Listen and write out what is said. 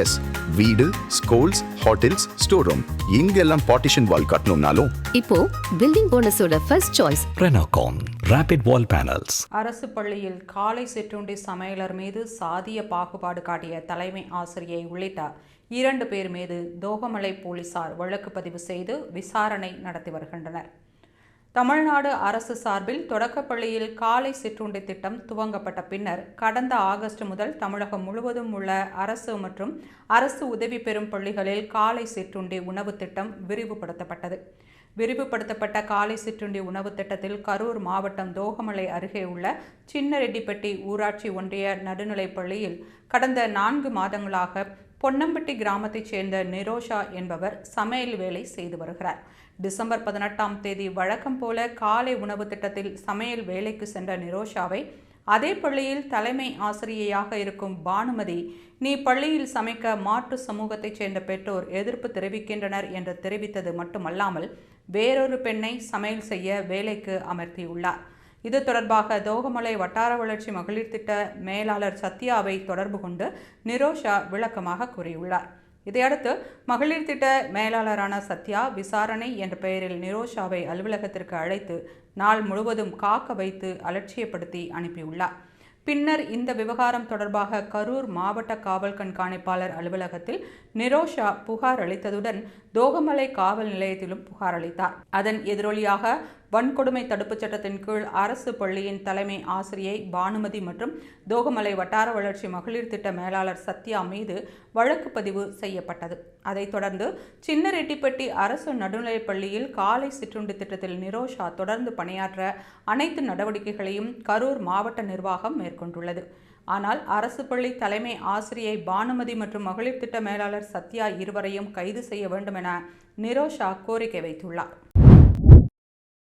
S வீடு schools hotels store room இங்கெல்லாம் partition wall கட்டணும்னாலும். இப்போ building போனஸோட first choice Renocon Rapid Wall Panels. அரசு பள்ளியில் காலை சிற்றுண்டி சமையலர் மீது சாதிய பாகுபாடு காட்டிய தலைமை ஆசிரியை உள்ளிட்ட இரண்டு பேர் மீது தோகமலை போலீசார் வழக்கு பதிவு செய்து விசாரணை நடத்தி வருகின்றனர். தமிழ்நாடு அரசு சார்பில் தொடக்கப்பள்ளியில் காலை சிற்றுண்டி திட்டம் துவங்கப்பட்ட பின்னர் கடந்த ஆகஸ்ட் முதல் தமிழகம் முழுவதும் உள்ள அரசு மற்றும் அரசு உதவி பெறும் பள்ளிகளில் காலை சிற்றுண்டி உணவு திட்டம் விரிவுபடுத்தப்பட்டது. விரிவுபடுத்தப்பட்ட காலை சிற்றுண்டி உணவு திட்டத்தில் கரூர் மாவட்டம் தோகமலை அருகே உள்ள சின்னரெட்டிப்பட்டி ஊராட்சி ஒன்றிய நடுநிலைப் பள்ளியில் கடந்த நான்கு மாதங்களாக பொன்னம்பட்டி கிராமத்தைச் சேர்ந்த நிரோஷா என்பவர் சமையல் வேலை செய்து வருகிறார். டிசம்பர் பதினெட்டாம் தேதி வழக்கம் போல காலை உணவு திட்டத்தில் சமையல் வேலைக்கு சென்ற நிரோஷாவை அதே பள்ளியில் தலைமை ஆசிரியையாக இருக்கும் பானுமதி நீ பள்ளியில் சமைக்க மாற்று சமூகத்தைச் சேர்ந்த பெற்றோர் எதிர்ப்பு தெரிவிக்கின்றனர் என்று தெரிவித்தது மட்டுமல்லாமல் வேறொரு பெண்ணை சமையல் செய்ய வேலைக்கு அமர்த்தியுள்ளார். இது தொடர்பாக தோகமலை வட்டார வளர்ச்சி மகளிர் திட்ட மேலாளர் சத்யாவை தொடர்பு கொண்டு நிரோஷா விளக்கமாக கூறியுள்ளார். இதையடுத்து மகளிர் திட்ட மேலாளரான சத்யா விசாரணை என்ற பெயரில் நிரோஷாவை அலுவலகத்திற்கு அழைத்து நாள் முழுவதும் காக்க வைத்து அலட்சியப்படுத்தி அனுப்பியுள்ளார். பின்னர் இந்த விவகாரம் தொடர்பாக கரூர் மாவட்ட காவல் கண்காணிப்பாளர் அலுவலகத்தில் நிரோஷா புகார் அளித்ததுடன் தோகமலை காவல் நிலையத்திலும் புகார் அளித்தார். அதன் எதிரொலியாக வன்கொடுமை தடுப்புச் சட்டத்தின் கீழ் அரசு பள்ளியின் தலைமை ஆசிரியை பானுமதி மற்றும் தோகமலை வட்டார வளர்ச்சி மகளிர் திட்ட மேலாளர் சத்யா மீது வழக்கு பதிவு செய்யப்பட்டது. அதைத் தொடர்ந்து சின்னரெட்டிப்பட்டி அரசு நடுநிலைப் பள்ளியில் காலை சிற்றுண்டி திட்டத்தில் நிரோஷா தொடர்ந்து பணியாற்ற அனைத்து நடவடிக்கைகளையும் கரூர் மாவட்ட நிர்வாகம் மேற்கொண்டுள்ளது. ஆனால் அரசு பள்ளி தலைமை ஆசிரியை பானுமதி மற்றும் மகளிர் திட்ட மேலாளர் சத்யா இருவரையும் கைது செய்ய வேண்டும் என நிரோஷா கோரிக்கை வைத்துள்ளார்.